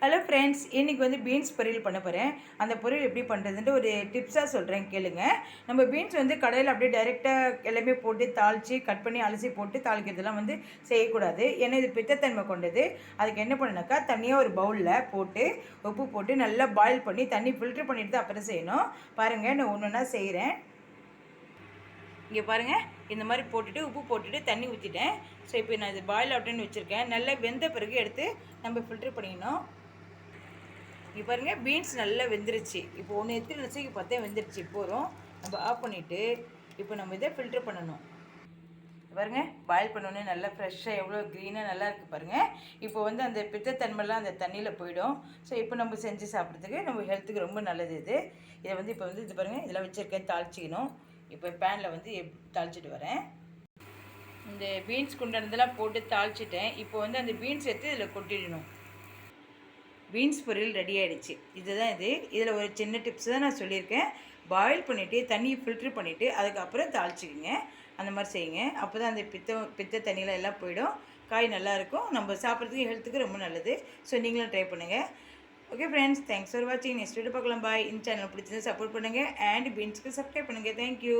Hello friends இன்றைக்கி வந்து beans பொரியல் பண்ண போகிறேன் அந்த பொரியல் எப்படி பண்ணுறதுன்ட்டு ஒரு டிப்ஸாக சொல்கிறேன் கேளுங்க. நம்ம பீன்ஸ் வந்து கடையில் அப்படியே டைரெக்டாக எல்லாமே போட்டு தாளித்து கட் பண்ணி அலசி போட்டு தாளிக்கிறதுலாம் வந்து செய்யக்கூடாது. ஏன்னா இது பித்தத்தன்மை கொண்டது. அதுக்கு என்ன பண்ணுனாக்கா தனியாக ஒரு பவுலில் போட்டு உப்பு போட்டு நல்லா பாயில் பண்ணி தண்ணி ஃபில்ட்ரு பண்ணிட்டு தான் அப்புறம் செய்யணும். பாருங்கள் நான் ஒன்று ஒன்றா செய்கிறேன் இங்கே பாருங்கள் இந்த மாதிரி போட்டுட்டு உப்பு போட்டுட்டு தண்ணி ஊற்றிட்டேன் ஸோ இப்போ நான் இது பாயில் அவுட்டுன்னு வச்சுருக்கேன். நல்லா வெந்த பிறகு எடுத்து நம்ம ஃபில்ட்ரு பண்ணிக்கணும். இப்போ பாருங்கள் பீன்ஸ் நல்லா வெந்துருச்சு. இப்போ ஒன்று எத்தனை நிமிஷத்துக்கு பார்த்தே வெந்துருச்சு. போகிறோம் நம்ம ஆஃப் பண்ணிவிட்டு இப்போ நம்ம இதை ஃபில்ட்ரு பண்ணணும். பாருங்க பாயில் பண்ணோன்னே நல்லா ஃப்ரெஷ்ஷாக எவ்வளோ க்ரீனாக நல்லா இருக்குது பாருங்கள் இப்போ வந்து அந்த பித்தத்தன்மைலாம் அந்த தண்ணியில் போயிடும். ஸோ இப்போ நம்ம செஞ்சு சாப்பிட்றதுக்கு நம்ம ஹெல்த்துக்கு ரொம்ப நல்லது இது. இதை வந்து இப்போ வந்து இது பாருங்கள் இதெல்லாம் வச்சுருக்கேன் தாளிச்சிக்கணும். இப்போ பேனில் வந்து தாளிச்சிட்டு வரேன். இந்த பீன்ஸ் குண்டானதெல்லாம் போட்டு தாளிச்சிட்டேன். இப்போ வந்து அந்த பீன்ஸ் எடுத்து இதில் கொட்டிடணும். பீன்ஸ் பொரியல் ரெடி ஆகிடுச்சு இதுதான் இது. இதில் ஒரு சின்ன டிப்ஸ் தான் நான் சொல்லியிருக்கேன். பாயில் பண்ணிவிட்டு தண்ணியை ஃபில்ட்ரு பண்ணிவிட்டு அதுக்கப்புறம் தாளிச்சிக்கோங்க. அந்த மாதிரி செய்யுங்க. அப்போ தான் அந்த பித்த பித்த தண்ணியில் எல்லாம் போயிடும். காய் நல்லாயிருக்கும் நம்ம சாப்பிட்றதுக்கு ஹெல்த்துக்கு ரொம்ப நல்லது. ஸோ நீங்களும் ட்ரை பண்ணுங்கள் ஓகே ஃப்ரெண்ட்ஸ் தேங்க்ஸ் ஃபார் வாட்சிங் நெக்ஸ்ட் வீடியோ பார்க்கலாம். பாய் இந்த சேனல் பிடிச்சது சப்போர்ட் பண்ணுங்கள் அண்ட் பீன்ஸ்க்கு சப்ஸ்கிரைப் பண்ணுங்கள் தேங்க்யூ